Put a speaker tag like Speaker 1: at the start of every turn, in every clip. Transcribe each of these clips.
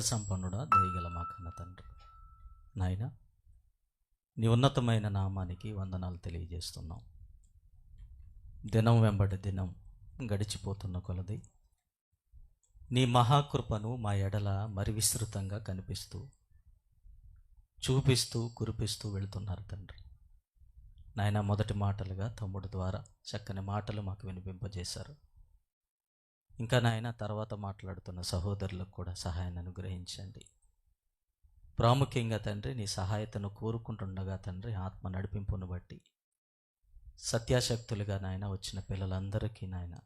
Speaker 1: సంపన్నుడా దయగల మా కన్న తండ్రి. నాయన నీ ఉన్నతమైన నామానికి వందనాలు తెలియజేస్తున్నాం. దినం వెంబడి దినం గడిచిపోతున్న కొలది నీ మహాకృపను మా ఎడల మరి విస్తృతంగా కనిపిస్తూ చూపిస్తూ కురిపిస్తూ వెళుతున్నారు తండ్రి. నాయన మొదటి మాటలుగా తమ్ముడు ద్వారా చక్కని మాటలు మాకు వినిపింపజేశారు. ఇంకా నాయన తర్వాత మాట్లాడుతున్న సహోదరులకు కూడా సహాయాన్ని అనుగ్రహించండి. ప్రాముఖ్యంగా తండ్రి నీ సహాయతను కోరుకుంటుండగా తండ్రి ఆత్మ నడిపింపును బట్టి సత్యాశక్తులుగా నాయన వచ్చిన పిల్లలందరికీ నాయన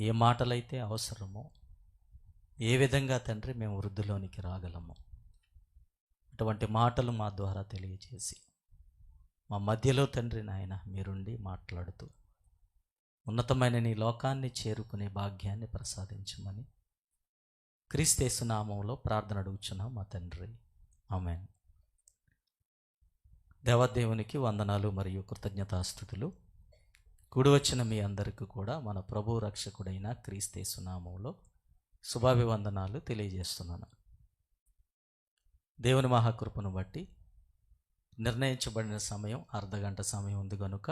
Speaker 1: ఏ మాటలైతే అవసరమో ఏ విధంగా తండ్రి మేము వృద్ధిలోనికి రాగలము అటువంటి మాటలు మా ద్వారా తెలియజేసి మా మధ్యలో తండ్రి నాయన మీరుండి మాట్లాడుతూ ఉన్నతమైన నీ లోకాన్ని చేరుకునే భాగ్యాన్ని ప్రసాదించమని క్రీస్తేసు నామంలో ప్రార్థన అడుగుచున్నాం మా తండ్రి. ఆమెన్. దేవదేవునికి వందనాలు మరియు కృతజ్ఞతాస్థుతులు. కూడి వచ్చిన మీ అందరికీ కూడా మన ప్రభు రక్షకుడైన క్రీస్తేసు నామంలో శుభాభివందనాలు తెలియజేస్తున్నాను. దేవుని మహాకృపను బట్టి నిర్ణయించబడిన సమయం అర్ధగంట సమయం ఉంది కనుక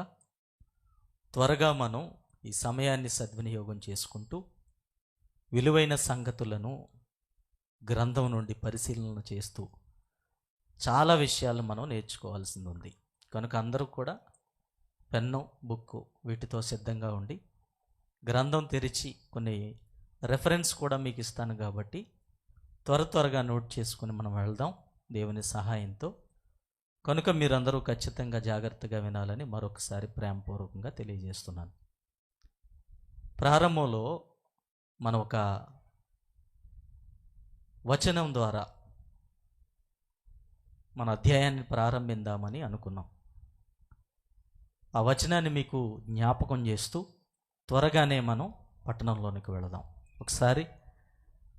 Speaker 1: త్వరగా మనం ఈ సమయాన్ని సద్వినియోగం చేసుకుంటూ విలువైన సంగతులను గ్రంథం నుండి పరిశీలన చేస్తూ చాలా విషయాలు మనం నేర్చుకోవాల్సింది ఉంది. కనుక అందరూ కూడా పెన్ను బుక్కు వీటితో సిద్ధంగా ఉండి గ్రంథం తెరిచి కొన్ని రెఫరెన్స్ కూడా మీకు ఇస్తాను కాబట్టి త్వర త్వరగా నోట్ చేసుకుని మనం వెళ్దాం దేవుని సహాయంతో. కనుక మీరందరూ ఖచ్చితంగా జాగ్రత్తగా వినాలని మరొకసారి ప్రేమపూర్వకంగా తెలియజేస్తున్నాను. ప్రారంభంలో మనం ఒక వచనం ద్వారా మన అధ్యాయాన్ని ప్రారంభిద్దామని అనుకున్నాం. ఆ వచనాన్ని మీకు జ్ఞాపకం చేస్తూ త్వరగానే మనం పట్టణంలోనికి వెళదాం. ఒకసారి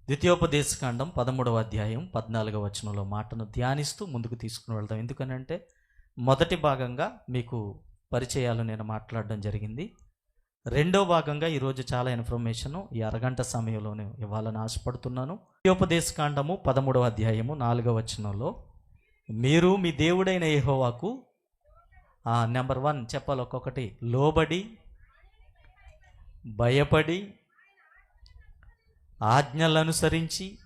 Speaker 1: ద్వితీయోపదేశకాండం పదమూడవ అధ్యాయం పద్నాలుగవ వచనంలో మాటను ధ్యానిస్తూ ముందుకు తీసుకుని వెళ్దాం. ఎందుకనంటే మొదటి భాగంగా మీకు పరిచయాలు నేను మాట్లాడడం జరిగింది. రెండో భాగంగా ఈరోజు చాలా ఇన్ఫర్మేషను ఈ అరగంట సమయంలోనే ఇవ్వాలని ఆశపడుతున్నాను. ఉపదేశకాండము పదమూడవ అధ్యాయము నాలుగవ వచనంలో మీరు మీ దేవుడైన యెహోవాకు నెంబర్ వన్ చెప్పాలి ఒక్కొక్కటి లోబడి భయపడి ఆజ్ఞలను అనుసరించి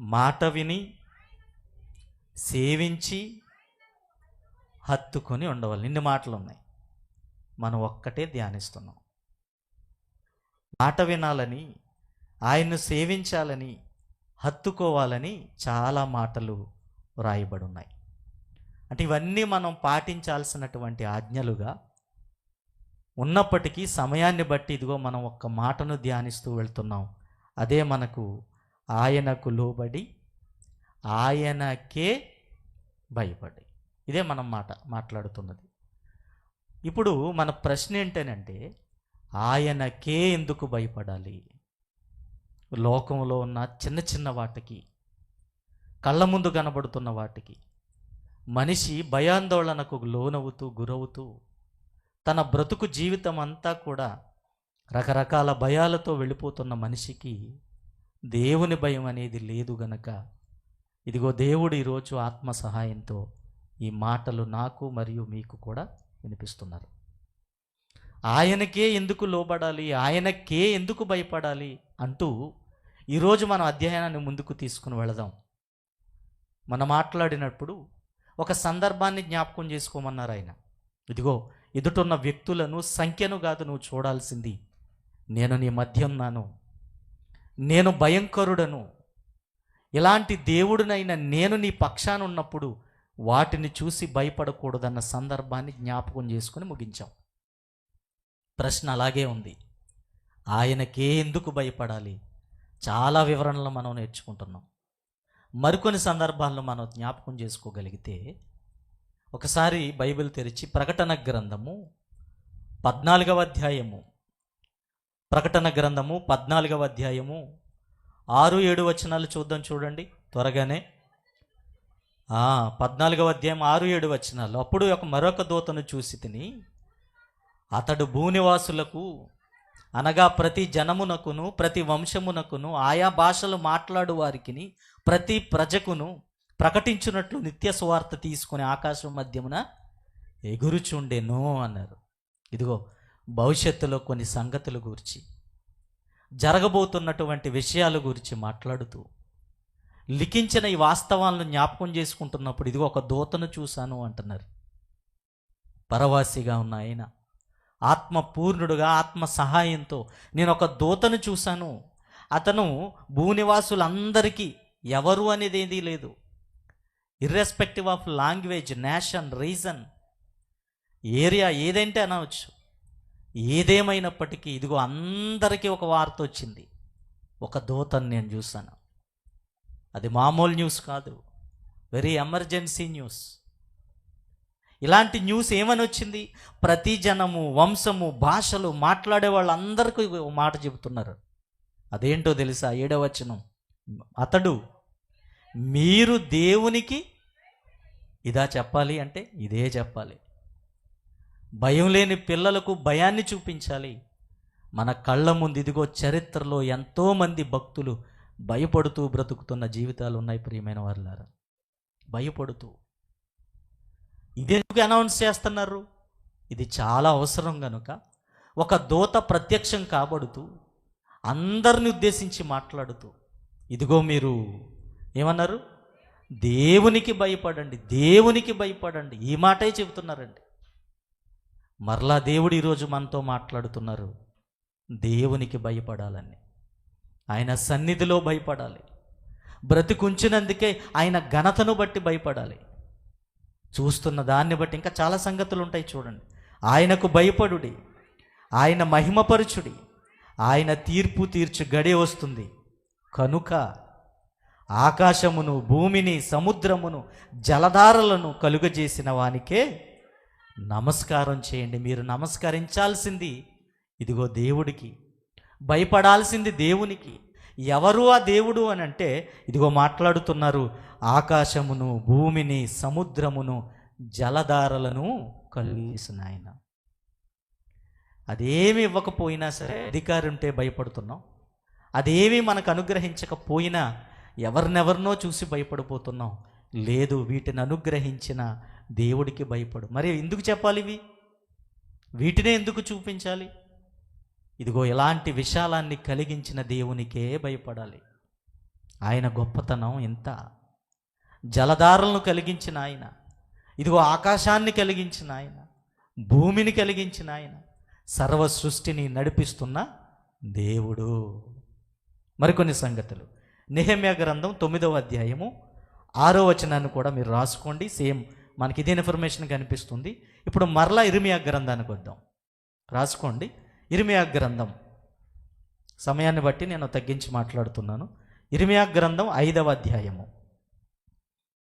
Speaker 1: మాట విని సేవించి హత్తుకొని ఉండవాలి. ఇన్ని మాటలు ఉన్నాయి మనం ఒక్కటే ధ్యానిస్తున్నాం. మాట వినాలని ఆయన్ను సేవించాలని హత్తుకోవాలని చాలా మాటలు వ్రాయబడి ఉన్నాయి అంటే ఇవన్నీ మనం పాటించాల్సినటువంటి ఆజ్ఞలుగా ఉన్నప్పటికీ సమయాన్ని బట్టి ఇదిగో మనం ఒక్క మాటను ధ్యానిస్తూ వెళ్తున్నాం. అదే మనకు ఆయనకు లోబడి ఆయనకే భయపడి. ఇదే మనం మాట మాట్లాడుతున్నది. ఇప్పుడు మన ప్రశ్న ఏంటనంటే ఆయనకే ఎందుకు భయపడాలి? లోకంలో ఉన్న చిన్న చిన్న వాటికి కళ్ళ ముందు కనబడుతున్న వాటికి మనిషి భయాందోళనకు లోనవుతూ గురవుతూ తన బ్రతుకు జీవితం అంతా కూడా రకరకాల భయాలతో వెళ్ళిపోతున్న మనిషికి దేవుని భయం అనేది లేదు గనక ఇదిగో దేవుడు ఈరోజు ఆత్మ సహాయంతో ఈ మాటలు నాకు మరియు మీకు కూడా వినిపిస్తున్నారు. ఆయనకే ఎందుకు లోబడాలి? ఆయనకే ఎందుకు భయపడాలి? అంటూ ఈరోజు మన అధ్యయనాన్ని ముందుకు తీసుకుని వెళదాం. మనం మాట్లాడినప్పుడు ఒక సందర్భాన్ని జ్ఞాపకం చేసుకోమన్నారు ఆయన. ఇదిగో ఎదుటున్న వ్యక్తులను సంఖ్యను కాదు నువ్వు చూడాల్సింది. నేను నీ మధ్య ఉన్నాను. నేను భయంకరుడను. ఇలాంటి దేవుడినైనా నేను నీ పక్షాన ఉన్నప్పుడు వాటిని చూసి భయపడకూడదన్న సందర్భాన్ని జ్ఞాపకం చేసుకుని ముగించాం. ప్రశ్న అలాగే ఉంది. ఆయనకే ఎందుకు భయపడాలి? చాలా వివరణలు మనం నేర్చుకుంటున్నాం. మరికొన్ని సందర్భాల్లో మనం జ్ఞాపకం చేసుకోగలిగితే ఒకసారి బైబిల్ తెరిచి ప్రకటన గ్రంథము పద్నాలుగవ అధ్యాయము ప్రకటన గ్రంథము పద్నాలుగవ అధ్యాయము ఆరు ఏడు వచనాలు చూద్దాం చూడండి త్వరగానే. పద్నాలుగవ అధ్యాయం ఆరు ఏడు వచనాలు అప్పుడు ఒక మరొక దూతను చూసి తిని అతడు భూనివాసులకు అనగా ప్రతి జనమునకును ప్రతి వంశమునకును ఆయా భాషలు మాట్లాడు వారికి ప్రతి ప్రజకును ప్రకటించున్నట్లు నిత్య సువార్త తీసుకుని ఆకాశం మధ్యమున ఎగురుచుండెను అన్నారు. ఇదిగో భవిష్యత్తులో కొన్ని సంగతుల గురించి జరగబోతున్నటువంటి విషయాల గురించి మాట్లాడుతూ లిఖించిన ఈ వాస్తవాలను జ్ఞాపకం చేసుకుంటున్నప్పుడు ఇదిగో ఒక దూతను చూశాను అంటున్నారు. పరవాసిగా ఉన్న ఆయన ఆత్మ పూర్ణుడుగా ఆత్మ సహాయంతో నేను ఒక దూతను చూశాను. అతను భూనివాసులందరికీ ఎవరు అనేది ఏదీ లేదు. Irrespective of language nation region area ఏదంటే అనవచ్చు. ఏదేమైనప్పటికీ ఇదిగో అందరికీ ఒక వార్త వచ్చింది. ఒక దూతను నేను చూశాను. అది మామూలు న్యూస్ కాదు. వెరీ ఎమర్జెన్సీ న్యూస్ ఇలాంటి న్యూస్ ఏమని వచ్చింది? ప్రతి జనము వంశము భాషలు మాట్లాడే వాళ్ళందరికీ మాట చెబుతున్నారు. అదేంటో తెలుసా? ఏడవచనం అతడు మీరు దేవునికి ఇదా చెప్పాలి అంటే ఇదే చెప్పాలి. భయం లేని పిల్లలకు భయాన్ని చూపించాలి. మన కళ్ళ ముందు ఇదిగో చరిత్రలో ఎంతోమంది భక్తులు భయపడుతూ బ్రతుకుతున్న జీవితాలు ఉన్నాయి ప్రియమైన వారులారా. భయపడుతూ. ఇదెందుకు అనౌన్స్ చేస్తున్నారు? ఇది చాలా అవసరం కనుక ఒక దూత ప్రత్యక్షం కాబడుతూ అందరిని ఉద్దేశించి మాట్లాడుతూ ఇదిగో మీరు ఏమన్నారు? దేవునికి భయపడండి దేవునికి భయపడండి. ఈ మాటే చెబుతున్నారండి. మరలా దేవుడు ఈరోజు మనతో మాట్లాడుతున్నారు దేవునికి భయపడాలని. ఆయన సన్నిధిలో భయపడాలి. బ్రతికుంచినందుకే ఆయన ఘనతను బట్టి భయపడాలి. చూస్తున్న దాన్ని బట్టి ఇంకా చాలా సంగతులు ఉంటాయి చూడండి. ఆయనకు భయపడుడి. ఆయన మహిమపరుచుడి. ఆయన తీర్పు తీర్చు గడి వస్తుంది. కనుక ఆకాశమును భూమిని సముద్రమును జలధారలను కలుగజేసిన వానికే నమస్కారం చేయండి. మీరు నమస్కరించాల్సింది ఇదిగో దేవుడికి. భయపడాల్సింది దేవునికి. ఎవరు ఆ దేవుడు అని అంటే ఇదిగో మాట్లాడుతున్నారు ఆకాశమును భూమిని సముద్రమును జలధారలను కలిగిసిన ఆయన అదేమి ఇవ్వకపోయినా సరే అధికారి ఉంటే భయపడుతున్నాం. అదేమి మనకు అనుగ్రహించకపోయినా ఎవరినెవరినో చూసి భయపడిపోతున్నాం. లేదు వీటిని అనుగ్రహించిన దేవుడికి భయపడు. మరి ఎందుకు చెప్పాలి ఇవి వీటినే ఎందుకు చూపించాలి? ఇదిగో ఇలాంటి విశాలాన్ని కలిగించిన దేవునికే భయపడాలి. ఆయన గొప్పతనం ఎంత జలధారలను కలిగించిన ఆయన. ఇదిగో ఆకాశాన్ని కలిగించిన ఆయన. భూమిని కలిగించిన ఆయన. సర్వ సృష్టిని నడిపిస్తున్న దేవుడు. మరికొన్ని సంగతులు. నిహమ్య గ్రంథం తొమ్మిదవ అధ్యాయము ఆరో వచనాన్ని కూడా మీరు రాసుకోండి. సేమ్ మనకి ఇదే ఇన్ఫర్మేషన్ కనిపిస్తుంది. ఇప్పుడు మరలా ఇరిమియా గ్రంథానికి వద్దాం. రాసుకోండి. ఇరిమియా గ్రంథం. సమయాన్ని బట్టి నేను తగ్గించి మాట్లాడుతున్నాను. ఇరిమియా గ్రంథం ఐదవ అధ్యాయము.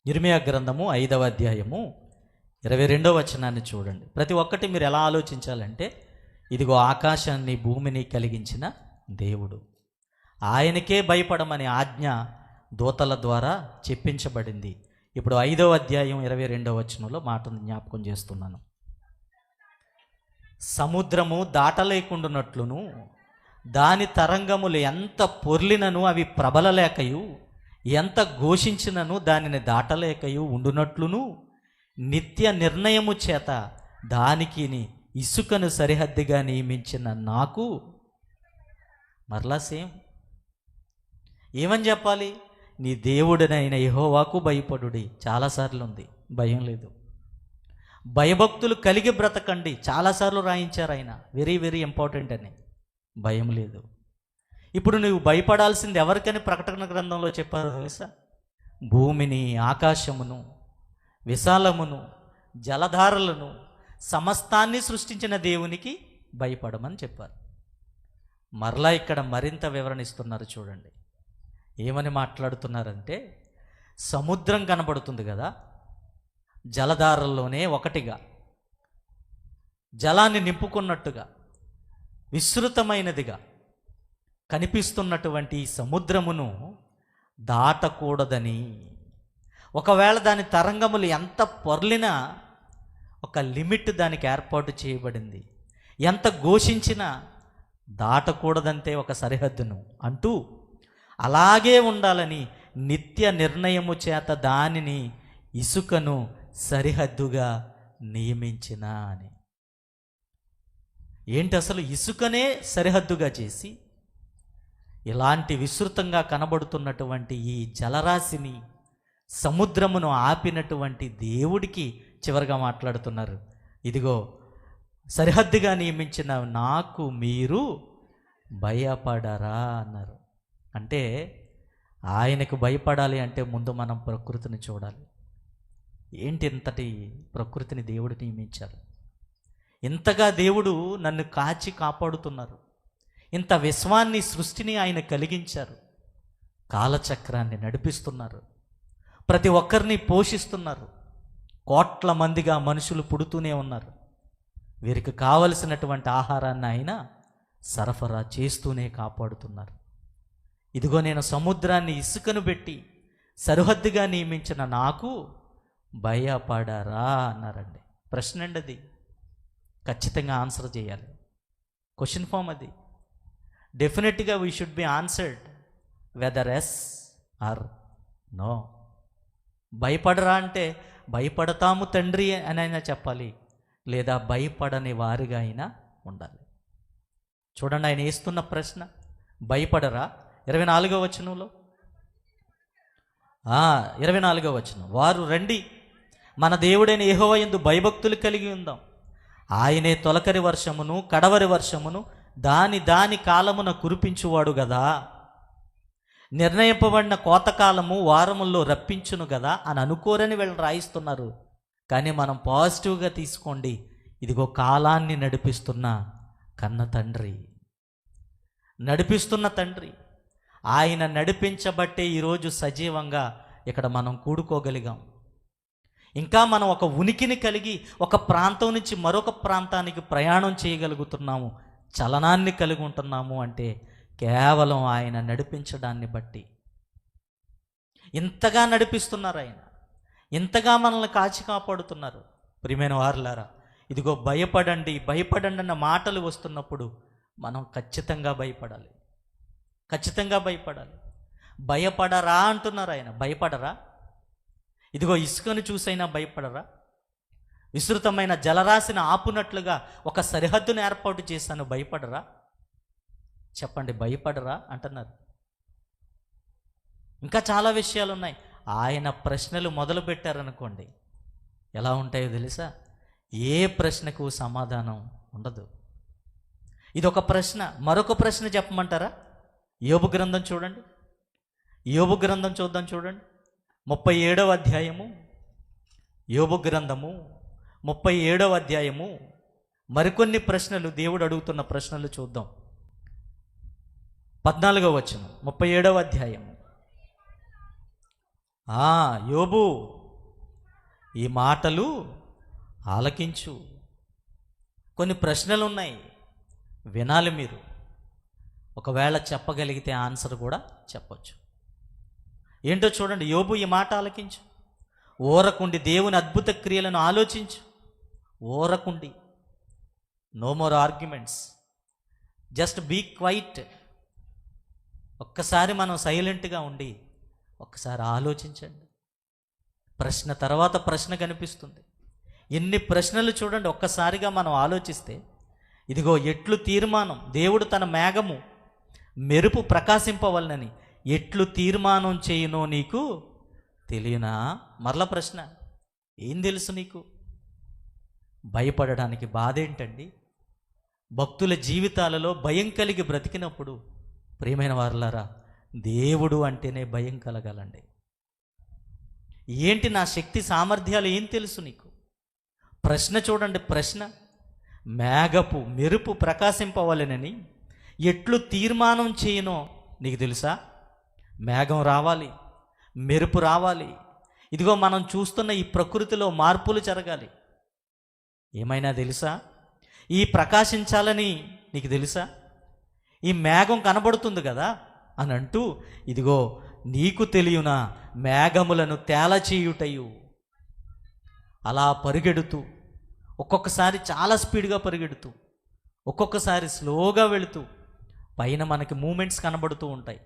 Speaker 1: ఇరిమియా గ్రంథము ఐదవ అధ్యాయము ఇరవై రెండవ వచనాన్ని చూడండి. ప్రతి ఒక్కటి మీరు ఎలా ఆలోచించాలంటే ఇదిగో ఆకాశాన్ని భూమిని కలిగించిన దేవుడు. ఆయనకే భయపడమని ఆజ్ఞ దూతల ద్వారా చెప్పించబడింది. ఇప్పుడు ఐదవ అధ్యాయం ఇరవై రెండవ వచనంలో మాటను జ్ఞాపకం చేస్తున్నాను. సముద్రము దాటలేకుండునట్లును దాని తరంగములు ఎంత పొర్లినను అవి ప్రబలలేకయు ఎంత ఘోషించినను దానిని దాటలేకయు ఉండునట్లును నిత్య నిర్ణయము చేత దానికి ఇసుకను సరిహద్దుగా నియమించిన నాకు మరలా సేమ్. ఏమని చెప్పాలి? నీ దేవుడినైన యహోవాకు భయపడుడి. చాలాసార్లు ఉంది భయం లేదు. భయభక్తులు కలిగి బ్రతకండి. చాలాసార్లు రాయించారు ఆయన. వెరీ వెరీ ఇంపార్టెంట్ అని. భయం లేదు. ఇప్పుడు నువ్వు భయపడాల్సింది ఎవరికని ప్రకటన గ్రంథంలో చెప్పారు తెలుసా? భూమిని ఆకాశమును విశాలమును జలధారలను సమస్తాన్ని సృష్టించిన దేవునికి భయపడమని చెప్పారు. మరలా ఇక్కడ మరింత వివరణ ఇస్తున్నారు చూడండి. ఏమని మాట్లాడుతున్నారంటే సముద్రం కనబడుతుంది కదా? జలధారల్లోనే ఒకటిగా. జలాన్ని నింపుకున్నట్టుగా విస్తృతమైనదిగా కనిపిస్తున్నటువంటి సముద్రమును దాటకూడదని. ఒకవేళ దాని తరంగములు ఎంత పొర్లినా ఒక లిమిట్ దానికి ఏర్పాటు చేయబడింది. ఎంత ఘోషించినా దాటకూడదంటే ఒక సరిహద్దును అంటూ అలాగే ఉండాలని నిత్య నిర్ణయము చేత దానిని ఇసుకను సరిహద్దుగా నియమించిన అని. ఏంటి అసలు ఇసుకనే సరిహద్దుగా చేసి? ఇలాంటి విస్తృతంగా కనబడుతున్నటువంటి ఈ జలరాశిని సముద్రమును ఆపినటువంటి దేవుడికి చివరిగా మాట్లాడుతున్నారు. ఇదిగో సరిహద్దుగా నియమించిన నాకు మీరు భయపడరా అన్నారు. అంటే ఆయనకు భయపడాలి అంటే ముందు మనం ప్రకృతిని చూడాలి. ఏంటి ఇంతటి ప్రకృతిని దేవుడు నియమించారు? ఇంతగా దేవుడు నన్ను కాచి కాపాడుతున్నారు. ఇంత విశ్వాన్ని సృష్టిని ఆయన కలిగించారు. కాలచక్రాన్ని నడిపిస్తున్నారు. ప్రతి ఒక్కరిని పోషిస్తున్నారు. కోట్ల మందిగా మనుషులు పుడుతూనే ఉన్నారు. వీరికి కావలసినటువంటి ఆహారాన్ని ఆయన సరఫరా చేస్తూనే కాపాడుతున్నారు. ఇదిగో నేను సముద్రాన్ని ఇసుకను పెట్టి సరిహద్దుగా నియమించిన నాకు భయపడరా అన్నారండి. ప్రశ్న అండి అది. ఖచ్చితంగా ఆన్సర్ చేయాలి. క్వశ్చన్ ఫామ్ అది. డెఫినెట్గా we should be answered whether yes or no భయపడరా అంటే భయపడతాము తండ్రి అని అయినా చెప్పాలి. లేదా భయపడని వారిగా అయినా ఉండాలి. చూడండి ఆయన వేస్తున్న ప్రశ్న. భయపడరా? ఇరవై నాలుగో వచనంలో? ఇరవై నాలుగో వచనం. వారు రండి. మన దేవుడైన యెహోవ ఎందు భయభక్తులు కలిగి ఉందాం. ఆయనే తొలకరి వర్షమును కడవరి వర్షమును దాని దాని కాలమున కురిపించువాడు గదా. నిర్ణయింపబడిన కోతకాలము వారముల్లో రప్పించును కదా అని అనుకోరని వీళ్ళు రాయిస్తున్నారు. కానీ మనం పాజిటివ్గా తీసుకోండి. ఇదిగో కాలాన్ని నడిపిస్తున్న కన్న తండ్రి. నడిపిస్తున్న తండ్రి. ఆయన నడిపించబట్టే ఈరోజు సజీవంగా ఇక్కడ మనం కూడుకోగలిగాం. ఇంకా మనం ఒక ఉనికిని కలిగి ఒక ప్రాంతం నుంచి మరొక ప్రాంతానికి ప్రయాణం చేయగలుగుతున్నాము చలనాన్ని కలిగి ఉంటున్నాము అంటే కేవలం ఆయన నడిపించడాన్ని బట్టి. ఇంతగా నడిపిస్తున్నారు ఆయన. ఇంతగా మనల్ని కాచి కాపాడుతున్నారు. ప్రియమైన వారులారా ఇదిగో భయపడండి భయపడండి అన్న మాటలు వస్తున్నప్పుడు మనం ఖచ్చితంగా భయపడాలి. ఖచ్చితంగా భయపడాలి. భయపడరా అంటున్నారు ఆయన. భయపడరా? ఇదిగో ఇసుకను చూసైనా భయపడరా? విస్తృతమైన జలరాశిని ఆపునట్లుగా ఒక సరిహద్దును ఏర్పాటు చేశాను భయపడరా? చెప్పండి భయపడరా అంటున్నారు. ఇంకా చాలా విషయాలు ఉన్నాయి ఆయన ప్రశ్నలు మొదలు పెట్టారనుకోండి ఎలా ఉంటాయో తెలుసా? ఏ ప్రశ్నకు సమాధానం ఉండదు. ఇది ఒక ప్రశ్న. మరొక ప్రశ్న చెప్పమంటారా? యోబు గ్రంథం చూడండి. యోబు గ్రంథం చూద్దాం చూడండి. ముప్పై ఏడవ అధ్యాయము యోబు గ్రంథము ముప్పై ఏడవ అధ్యాయము. మరికొన్ని ప్రశ్నలు దేవుడు అడుగుతున్న ప్రశ్నలు చూద్దాం. పద్నాలుగవ వచనం ముప్పై ఏడవ అధ్యాయము. ఆ యోబు ఈ మాటలు ఆలకించు. కొన్ని ప్రశ్నలు ఉన్నాయి వినాలి మీరు. ఒకవేళ చెప్పగలిగితే ఆన్సర్ కూడా చెప్పచ్చు. ఏంటో చూడండి యోబు ఈ మాట ఆలకించు. ఓరకుండి దేవుని అద్భుత క్రియలను ఆలోచించు. ఓరకుండి. No more arguments just be quiet ఒక్కసారి మనం సైలెంట్గా ఉండి ఒక్కసారి ఆలోచించండి. ప్రశ్న తర్వాత ప్రశ్న కనిపిస్తుంది. ఎన్ని ప్రశ్నలు చూడండి ఒక్కసారిగా మనం ఆలోచిస్తే ఇదిగో ఎట్లు తీర్మానం దేవుడు తన మేఘము మెరుపు ప్రకాశింపవలనని ఎట్లు తీర్మానం చేయునో నీకు తెలియనా? మరల ప్రశ్న ఏం తెలుసు నీకు? భయపడడానికి బాధ ఏంటండి భక్తుల జీవితాలలో భయం కలిగి బ్రతికినప్పుడు ప్రియమైన వారులారా దేవుడు అంటేనే భయం కలగాలండి. ఏంటి నా శక్తి సామర్థ్యాలు? ఏం తెలుసు నీకు? ప్రశ్న చూడండి ప్రశ్న. మేఘపు మెరుపు ప్రకాశింపవలెనని ఎట్లు తీర్మానం చేయనో నీకు తెలుసా? మేఘం రావాలి మెరుపు రావాలి. ఇదిగో మనం చూస్తున్న ఈ ప్రకృతిలో మార్పులు జరగాలి. ఏమైనా తెలుసా? ఈ ప్రకాశించాలని నీకు తెలుసా? ఈ మేఘం కనబడుతుంది కదా అని అంటూ ఇదిగో నీకు తెలియనా మేఘములను తేలచేయుటయు. అలా పరిగెడుతూ ఒక్కొక్కసారి చాలా స్పీడ్గా పరిగెడుతూ ఒక్కొక్కసారి స్లోగా వెళుతూ పైన మనకి మూమెంట్స్ కనబడుతూ ఉంటాయి.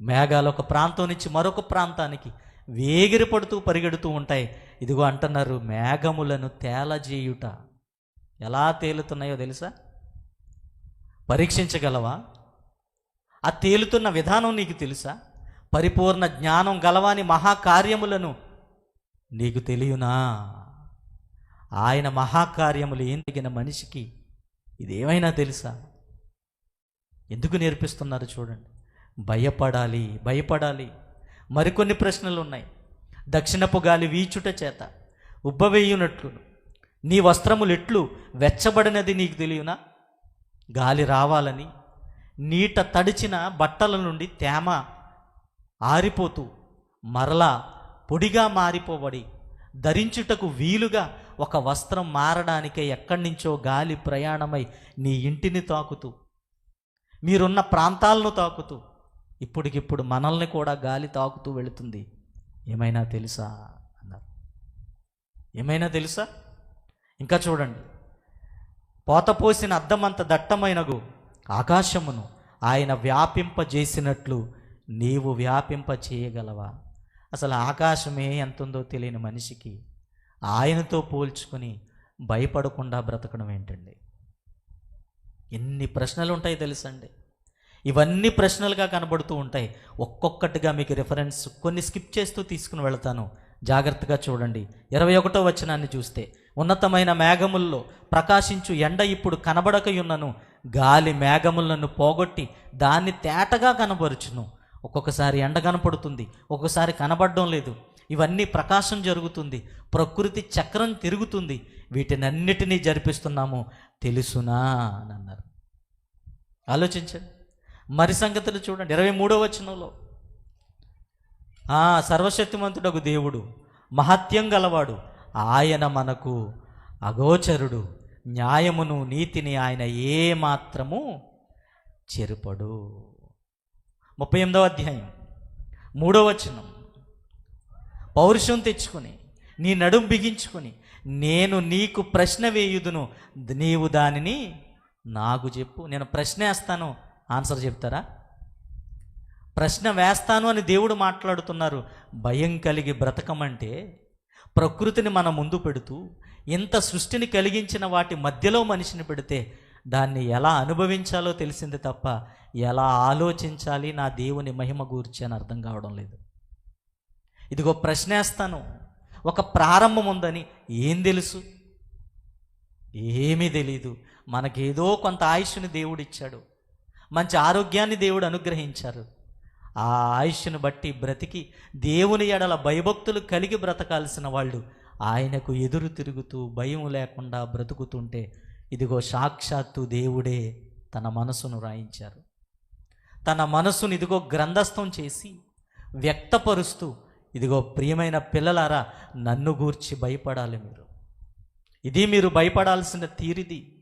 Speaker 1: మేఘాలు ఒక ప్రాంతం నుంచి మరొక ప్రాంతానికి వేగిరి పడుతూ పరిగెడుతూ ఉంటాయి. ఇదిగో అంటున్నారు మేఘములను తేలజేయుట ఎలా తేలుతున్నాయో తెలుసా? పరీక్షించగలవా? ఆ తేలుతున్న విధానం నీకు తెలుసా? పరిపూర్ణ జ్ఞానం గలవాని మహాకార్యములను నీకు తెలియనా? ఆయన మహాకార్యములు ఏం తగిన మనిషికి ఇదేమైనా తెలుసా? ఎందుకు నేర్పిస్తున్నారు చూడండి. భయపడాలి భయపడాలి. మరికొన్ని ప్రశ్నలు ఉన్నాయి దక్షిణపు గాలి వీచుట చేత ఉబ్బవేయునట్లు నీ వస్త్రములు ఎట్లు వెచ్చబడినది నీకు తెలియనా? గాలి రావాలని నీట తడిచిన బట్టల నుండి తేమ ఆరిపోతూ మరలా పొడిగా మారిపోబడి ధరించుటకు వీలుగా ఒక వస్త్రం మారడానికే ఎక్కడి నుంచో గాలి ప్రయాణమై నీ ఇంటిని తాకుతూ మీరున్న ప్రాంతాలను తాకుతూ ఇప్పటికిప్పుడు మనల్ని కూడా గాలి తాకుతూ వెళుతుంది. ఏమైనా తెలుసా? అన్నారు. ఏమైనా తెలుసా? ఇంకా చూడండి. పోతపోసిన అద్దమంత దట్టమైనగు ఆకాశమును ఆయన వ్యాపింపజేసినట్లు నీవు వ్యాపింప చేయగలవా? అసలు ఆకాశమే ఎంతుందో తెలియని మనిషికి ఆయనతో పోల్చుకొని భయపడకుండా బ్రతకడం ఏంటండి? ఎన్ని ప్రశ్నలు ఉంటాయి తెలుసండి. ఇవన్నీ ప్రశ్నలుగా కనబడుతూ ఉంటాయి. ఒక్కొక్కటిగా మీకు రిఫరెన్స్ కొన్ని స్కిప్ చేస్తూ తీసుకుని వెళ్తాను. జాగ్రత్తగా చూడండి. ఇరవై ఒకటో వచనాన్ని చూస్తే ఉన్నతమైన మేఘముల్లో ప్రకాశించు ఎండ ఇప్పుడు కనబడకయున్నను. గాలి మేఘములను పోగొట్టి దాన్ని తేటగా కనబరుచును. ఒక్కొక్కసారి ఎండ కనపడుతుంది. ఒక్కొక్కసారి కనబడడం లేదు. ఇవన్నీ ప్రకాశం జరుగుతుంది. ప్రకృతి చక్రం తిరుగుతుంది. వీటినన్నిటినీ జరిపిస్తున్నాము. తెలుసునా? అని అన్నారు. ఆలోచించండి. మరి సంగతులు చూడండి. ఇరవై మూడో వచనంలో. ఆ సర్వశక్తిమంతుడకు దేవుడు మహత్యం గలవాడు ఆయన మనకు అగోచరుడు న్యాయమును నీతిని ఆయన ఏ మాత్రము చెరుపడు. ముప్పై ఎనిమిదవ అధ్యాయం. మూడో వచనం. పౌరుషం తెచ్చుకొని నీ నడుం బిగించుకొని నేను నీకు ప్రశ్న వేయుదును నీవు దానిని నాకు చెప్పు. నేను ప్రశ్నేస్తాను ఆన్సర్ చెప్తారా? ప్రశ్న వేస్తాను అని దేవుడు మాట్లాడుతున్నారు. భయం కలిగి బ్రతకమంటే ప్రకృతిని మన ముందు పెడుతూ ఇంత సృష్టిని కలిగించిన వాటి మధ్యలో మనిషిని పెడితే దాన్ని ఎలా అనుభవించాలో తెలిసింది తప్ప ఎలా ఆలోచించాలి నా దేవుని మహిమ గూర్చి అని అర్థం కావడం లేదు. ఇదిగో ప్రశ్నేస్తాను ఒక ప్రారంభం ఉందని ఏం తెలుసు? ఏమీ తెలీదు. మనకేదో కొంత ఆయుష్ని దేవుడిచ్చాడు. మంచి ఆరోగ్యాన్ని దేవుడు అనుగ్రహించారు. ఆ ఆయుష్ను బట్టి బ్రతికి దేవుని ఎడల భయభక్తులు కలిగి బ్రతకాల్సిన వాళ్ళు ఆయనకు ఎదురు తిరుగుతూ భయం లేకుండా బ్రతుకుతుంటే ఇదిగో సాక్షాత్తు దేవుడే తన మనసును రాయించారు. తన మనసును ఇదిగో గ్రంథస్థం చేసి వ్యక్తపరుస్తూ ఇదిగో ప్రియమైన పిల్లలారా నన్ను గూర్చి భయపడాలి మీరు. ఇది మీరు భయపడాల్సిన తీరిది.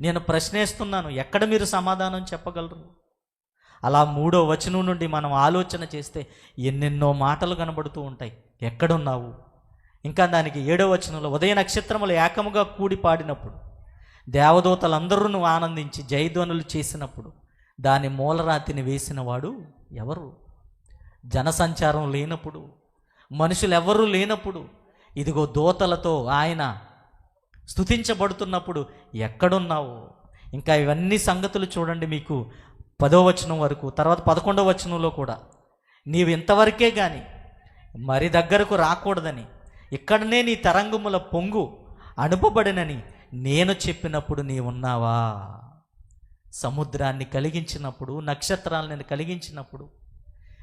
Speaker 1: నేను ప్రశ్నేస్తున్నాను ఎక్కడ మీరు సమాధానం చెప్పగలరు? అలా మూడో వచనం నుండి మనం ఆలోచన చేస్తే ఎన్నెన్నో మాటలు కనబడుతూ ఉంటాయి. ఎక్కడున్నావు? ఇంకా దానికి ఏడో వచనంలో ఉదయ నక్షత్రములు ఏకముగా కూడి పాడినప్పుడు దేవదూతలందరూ ఆనందించి జయధ్వనులు చేసినప్పుడు దాని మూలరాతిని వేసినవాడు ఎవరు? జనసంచారం లేనప్పుడు మనుషులు ఎవరూ లేనప్పుడు ఇదిగో దూతలతో ఆయన స్థుతించబడుతున్నప్పుడు ఎక్కడున్నావు? ఇంకా ఇవన్నీ సంగతులు చూడండి మీకు పదో వచనం వరకు తర్వాత పదకొండవ వచనంలో కూడా. నీవు ఇంతవరకే కానీ మరి దగ్గరకు రాకూడదని ఇక్కడనే నీ తరంగముల పొంగు అనుపబడినని నేను చెప్పినప్పుడు నీ ఉన్నావా? సముద్రాన్ని కలిగించినప్పుడు నక్షత్రాలను కలిగించినప్పుడు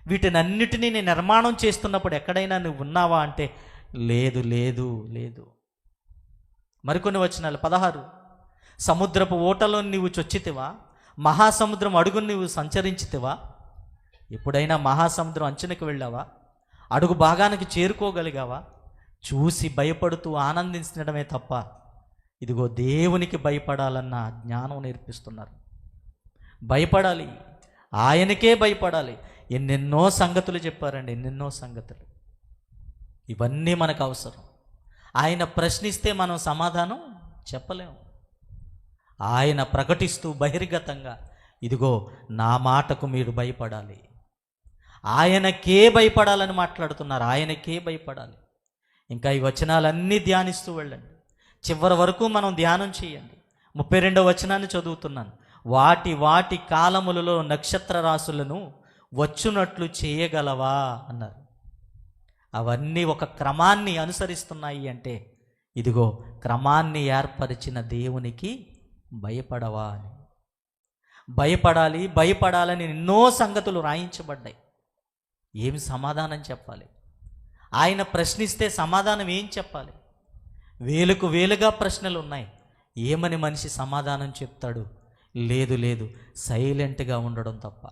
Speaker 1: వీటినన్నిటినీ నేను నిర్మాణం చేస్తున్నప్పుడు ఎక్కడైనా నువ్వు ఉన్నావా అంటే లేదు లేదు లేదు. మరికొన్ని వచనాలు. పదహారు. సముద్రపు ఓటలో నీవు చొచ్చితివా? మహాసముద్రం అడుగును నీవు సంచరించితివా? ఎప్పుడైనా మహాసముద్రం అంచునకు వెళ్ళావా? అడుగు భాగానికి చేరుకోగలిగావా? చూసి భయపడుతూ ఆనందించడమే తప్ప ఇదిగో దేవునికి భయపడాలన్న జ్ఞానం నేర్పిస్తున్నారు. భయపడాలి. ఆయనకే భయపడాలి. ఎన్నెన్నో సంగతులు చెప్పారండి. ఎన్నెన్నో సంగతులు. ఇవన్నీ మనకు అవసరం. ఆయన ప్రశ్నిస్తే మనం సమాధానం చెప్పలేము. ఆయన ప్రకటిస్తూ బహిర్గతంగా ఇదిగో నా మాటకు మీరు భయపడాలి. ఆయనకే భయపడాలని మాట్లాడుతున్నారు. ఆయనకే భయపడాలి. ఇంకా ఈ వచనాలన్నీ ధ్యానిస్తూ వెళ్ళండి. చివరి వరకు మనం ధ్యానం చేయండి. ముప్పై రెండవ వచనాన్ని చదువుతున్నాను. వాటి వాటి కాలములలో నక్షత్ర రాసులను వచ్చునట్లు చేయగలవా? అన్నారు. అవన్నీ ఒక క్రమాన్ని అనుసరిస్తున్నాయి అంటే ఇదిగో క్రమాన్ని ఏర్పరిచిన దేవునికి భయపడవా అని భయపడాలి భయపడాలని ఎన్నో సంగతులు రాయించబడ్డాయి. ఏమి సమాధానం చెప్పాలి? ఆయన ప్రశ్నిస్తే సమాధానం ఏం చెప్పాలి? వేలకు వేలుగా ప్రశ్నలు ఉన్నాయి ఏమని మనిషి సమాధానం చెప్తాడు? లేదు లేదు సైలెంట్గా ఉండడం తప్ప.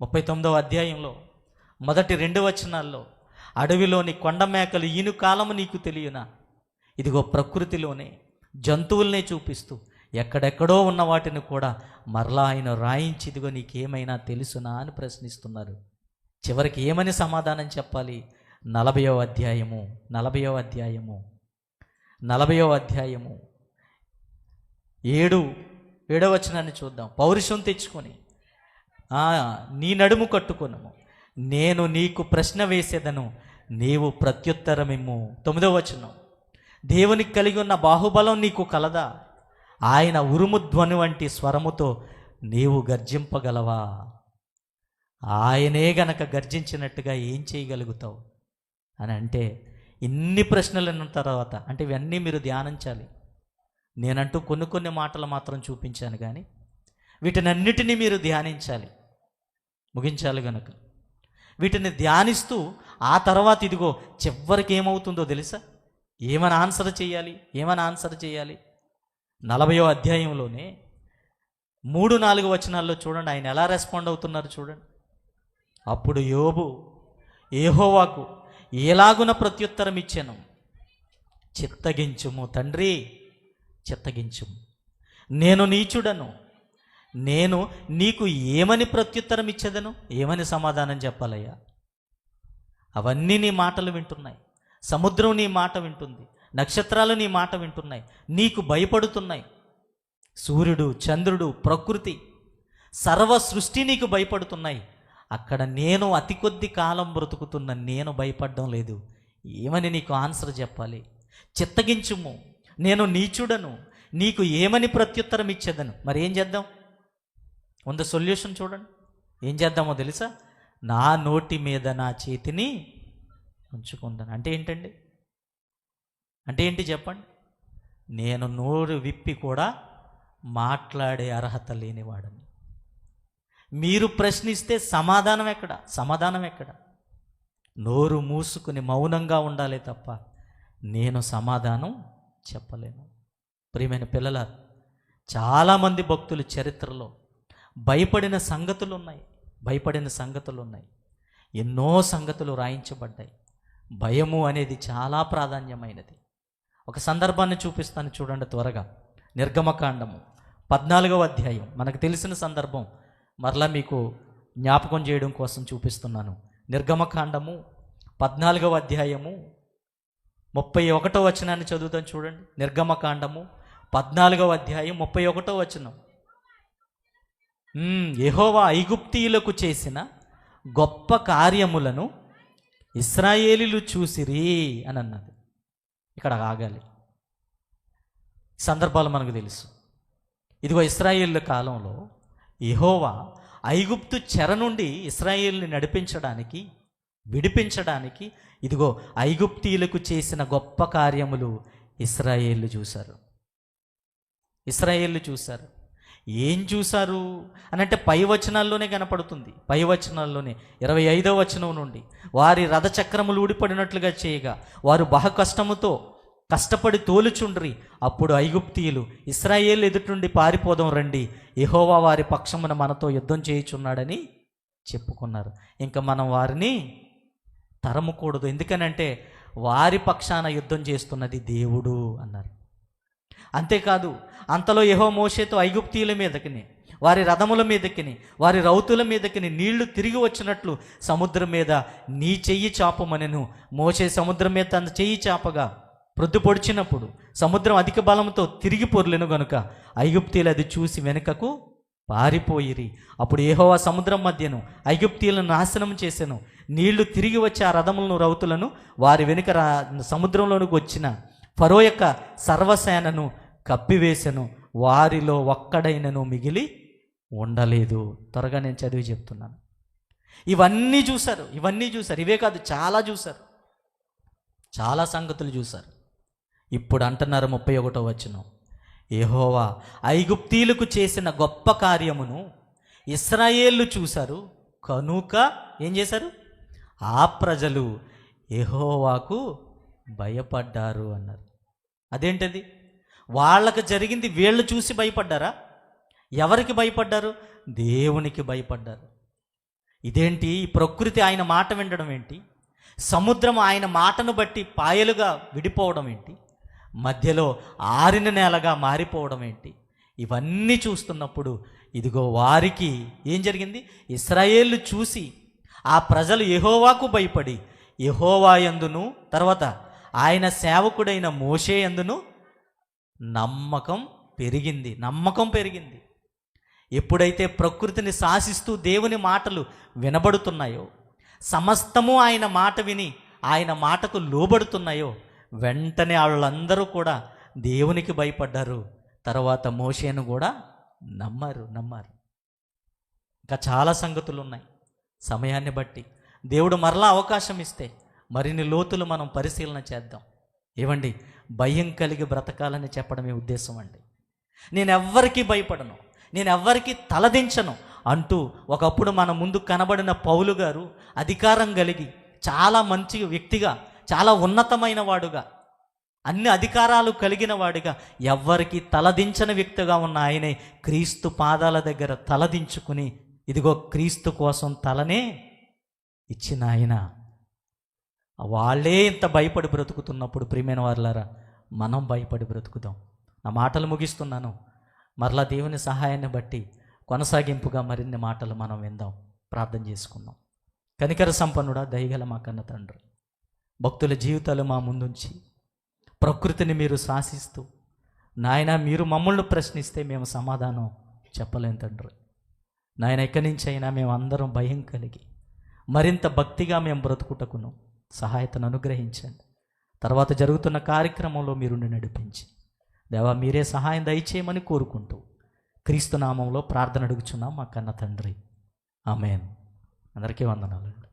Speaker 1: ముప్పై తొమ్మిదవ అధ్యాయంలో మొదటి రెండు వచనాల్లో అడవిలోని కొండ మేకలు ఈను కాలము నీకు తెలియనా? ఇదిగో ప్రకృతిలోనే జంతువుల్నే చూపిస్తూ ఎక్కడెక్కడో ఉన్న వాటిని కూడా మరలా ఆయన రాయించి ఇదిగో నీకేమైనా తెలుసునా అని ప్రశ్నిస్తున్నారు. చివరికి ఏమని సమాధానం చెప్పాలి? నలభయో అధ్యాయము నలభయో అధ్యాయము నలభయో అధ్యాయము. ఏడు ఏడవచనాన్ని చూద్దాం. పౌరుషం తెచ్చుకొని నీ నడుము కట్టుకున్నాము నేను నీకు ప్రశ్న వేసేదను నీవు ప్రత్యుత్తరమిమ్ము. తొమ్మిదో వచనం. దేవునికి కలిగి ఉన్న బాహుబలం నీకు కలదా? ఆయన ఉరుము ధ్వని వంటి స్వరముతో నీవు గర్జింపగలవా? ఆయనే గనక గర్జించినట్టుగా ఏం చేయగలుగుతావు? అని అంటే ఇన్ని ప్రశ్నలు ఉన్న తర్వాత అంటే ఇవన్నీ మీరు ధ్యానించాలి. నేనంటూ కొన్ని కొన్ని మాటలు మాత్రం చూపించాను కానీ వీటినన్నిటినీ మీరు ధ్యానించాలి. ముగించాలి కనుక వీటిని ధ్యానిస్తూ ఆ తర్వాత ఇదిగో చివరికి ఏమవుతుందో తెలుసా? ఏమని ఆన్సర్ చేయాలి? ఏమని ఆన్సర్ చేయాలి? నలభయో అధ్యాయంలోనే మూడు నాలుగు వచనాల్లో చూడండి ఆయన ఎలా రెస్పాండ్ అవుతున్నారు చూడండి. అప్పుడు యోబు ఏహోవాకు ఎలాగున ప్రత్యుత్తరం ఇచ్చాను? చిత్తగించుము తండ్రి చిత్తగించుము. నేను నీచుడను. నేను నీకు ఏమని ప్రత్యుత్తరం ఇచ్చేదను? ఏమని సమాధానం చెప్పాలయ్యా? అవన్నీ నీ మాటలు వింటున్నాయి. సముద్రం నీ మాట వింటుంది. నక్షత్రాలు నీ మాట వింటున్నాయి. నీకు భయపడుతున్నాయి. సూర్యుడు చంద్రుడు ప్రకృతి సర్వ సృష్టి నీకు భయపడుతున్నాయి. అక్కడ నేను అతి కొద్ది కాలం బ్రతుకుతున్న నేను భయపడడం లేదు. ఏమని నీకు ఆన్సర్ చెప్పాలి? చిత్తగించుము. నేను నీచుడను. నీకు ఏమని ప్రత్యుత్తరం ఇచ్చేదను? మరి ఏం చేద్దాం? ఉంద సొల్యూషన్ చూడండి. ఏం చేద్దామో తెలుసా? నా నోటి మీద నా చేతిని ఉంచుకుందాను అంటే ఏంటండి? అంటే ఏంటి చెప్పండి? నేను నోరు విప్పి కూడా మాట్లాడే అర్హత లేనివాడని. మీరు ప్రశ్నిస్తే సమాధానం ఎక్కడ? సమాధానం ఎక్కడ? నోరు మూసుకుని మౌనంగా ఉండాలి తప్ప నేను సమాధానం చెప్పలేను. ప్రియమైన పిల్లల చాలామంది భక్తులు చరిత్రలో భయపడిన సంగతులు ఉన్నాయి భయపడిన సంగతులు ఉన్నాయి ఎన్నో సంగతులు రాయించబడ్డాయి. భయము అనేది చాలా ప్రాధాన్యమైనది. ఒక సందర్భాన్ని చూపిస్తాను చూడండి త్వరగా. నిర్గమకాండము పద్నాలుగవ అధ్యాయం. మనకు తెలిసిన సందర్భం మరలా మీకు జ్ఞాపకం చేయడం కోసం చూపిస్తున్నాను. నిర్గమకాండము పద్నాలుగవ అధ్యాయము ముప్పై ఒకటో వచనాన్ని చదువుతాను చూడండి. నిర్గమకాండము పద్నాలుగవ అధ్యాయం ముప్పై ఒకటో వచనం. యహోవా ఐగుప్తీయులకు చేసిన గొప్ప కార్యములను ఇస్రాయేలీలు చూసిరి అని అన్నది. ఇక్కడ ఆగాలి. సందర్భాలు మనకు తెలుసు. ఇదిగో ఇస్రాయేళ్ళ కాలంలో యెహోవా ఐగుప్తు చెర నుండి ఇస్రాయేల్ని నడిపించడానికి విడిపించడానికి ఇదిగో ఐగుప్తీయులకు చేసిన గొప్ప కార్యములు ఇస్రాయేళ్ళు చూశారు. ఇస్రాయేళ్ళు చూశారు. ఏం చూశారు? అని అంటే పై వచనాల్లోనే కనపడుతుంది. పై వచనాల్లోనే. ఇరవై ఐదవ వచనం నుండి. వారి రథచక్రములు ఊడిపడినట్లుగా చేయగా వారు బహ కష్టముతో కష్టపడి తోలుచుండ్రి. అప్పుడు ఐగుప్తీయులు ఇస్రాయేల్ ఎదుటి నుండి పారిపోదాం రండి. ఎహోవా వారి పక్షమున మనతో యుద్ధం చేయుచున్నాడని చెప్పుకున్నారు. ఇంకా మనం వారిని తరమకూడదు. ఎందుకనంటే వారి పక్షాన యుద్ధం చేస్తున్నది దేవుడు అన్నారు. అంతేకాదు అంతలో యహో మోషేతో ఐగుప్తీయుల మీదకిని వారి రథముల మీదకిని వారి రౌతుల మీదకిని నీళ్ళు తిరిగి వచ్చినట్లు సముద్రం మీద నీ చెయ్యి చాపమనెను. మోసే సముద్రం మీద తన చెయ్యి చాపగా ప్రొద్దు పొడిచినప్పుడు సముద్రం అధిక బలంతో తిరిగి పొర్లెను గనుక ఐగుప్తీయులు అది చూసి వెనుకకు పారిపోయిరి. అప్పుడు ఏహోవా సముద్రం మధ్యను ఐగుప్తీయులను నాశనం చేసెను. నీళ్ళు తిరిగి వచ్చి ఆ రథములను రౌతులను వారి వెనుక రా సముద్రంలోనికి వచ్చిన ఫరో యొక్క సర్వసేనను కప్పివేశను వారిలో ఒక్కడైనను మిగిలి ఉండలేదు. త్వరగా నేను చదివి చెప్తున్నాను. ఇవన్నీ చూశారు. ఇవన్నీ చూశారు. ఇవే కాదు చాలా చూశారు. చాలా సంగతులు చూశారు. ఇప్పుడు అంటున్నారు ముప్పై ఒకటో వచ్చిన ఏహోవా ఐగుప్తీలకు చేసిన గొప్ప కార్యమును ఇస్రాయేళ్ళు చూశారు. కనుక ఏం చేశారు? ఆ ప్రజలు ఎహోవాకు భయపడ్డారు అన్నారు. అదేంటది? వాళ్ళకు జరిగింది వీళ్ళు చూసి భయపడ్డారా? ఎవరికి భయపడ్డారు? దేవునికి భయపడ్డారు. ఇదేంటి? ఈ ప్రకృతి ఆయన మాట వినడం ఏంటి? సముద్రం ఆయన మాటను బట్టి పాయలుగా విడిపోవడం ఏంటి? మధ్యలో ఆరిన నేలగా మారిపోవడం ఏంటి? ఇవన్నీ చూస్తున్నప్పుడు ఇదిగో వారికి ఏం జరిగింది? ఇస్రాయేళ్ళు చూసి ఆ ప్రజలు ఎహోవాకు భయపడి ఎహోవా యందును తర్వాత ఆయన సేవకుడైన మోషే యందును నమ్మకం పెరిగింది. నమ్మకం పెరిగింది. ఎప్పుడైతే ప్రకృతిని శాసిస్తూ దేవుని మాటలు వినబడుతున్నాయో సమస్తము ఆయన మాట విని ఆయన మాటకు లోబడుతున్నాయో వెంటనే వాళ్ళందరూ కూడా దేవునికి భయపడ్డారు. తర్వాత మోషేను కూడా నమ్మారు నమ్మారు. ఇంకా చాలా సంగతులు ఉన్నాయి సమయాన్ని బట్టి దేవుడు మరలా అవకాశం ఇస్తే మరిన్ని లోతులు మనం పరిశీలన చేద్దాం. ఏవండి? భయం కలిగి బ్రతకాలని చెప్పడమే ఉద్దేశం అండి. నేను ఎవ్వరికీ భయపడను నేను ఎవ్వరికీ తలదించను అంటూ ఒకప్పుడు మన ముందు కనబడిన పౌలు గారు అధికారం కలిగి చాలా మంచి వ్యక్తిగా చాలా ఉన్నతమైన వాడుగా అన్ని అధికారాలు కలిగిన వాడిగా ఎవ్వరికి తలదించని వ్యక్తిగా ఉన్న ఆయనే క్రీస్తు పాదాల దగ్గర తలదించుకుని ఇదిగో క్రీస్తు కోసం తలనే ఇచ్చిన ఆయన. వాళ్ళే ఇంత భయపడి బ్రతుకుతున్నప్పుడు ప్రియమైన వారులారా మనం భయపడి బ్రతుకుదాం. నా మాటలు ముగిస్తున్నాను. మరలా దేవుని సహాయాన్ని బట్టి కొనసాగింపుగా మరిన్ని మాటలు మనం విందాం. ప్రార్థన చేసుకుందాం. కనికర సంపన్నుడా దయగల మా కన్న తండ్రి. భక్తుల జీవితాలు మా ముందుంచి ప్రకృతిని మీరు శాసిస్తూ నాయన మీరు మమ్మల్ని ప్రశ్నిస్తే మేము సమాధానం చెప్పలేం తండ్రి. నాయన ఎక్కడి నుంచి అయినా మేము అందరం భయం కలిగి మరింత భక్తిగా మేము బ్రతుకుటకును సహాయతను అనుగ్రహించండి. తర్వాత జరుగుతున్న కార్యక్రమంలో మీరు నడిపించి దేవా మీరే సహాయం దయచేయమని కోరుకుంటూ క్రీస్తు నామంలో ప్రార్థన అడుగుచున్నాం మా కన్న తండ్రి. ఆమెన్. అందరికీ వందనాలు.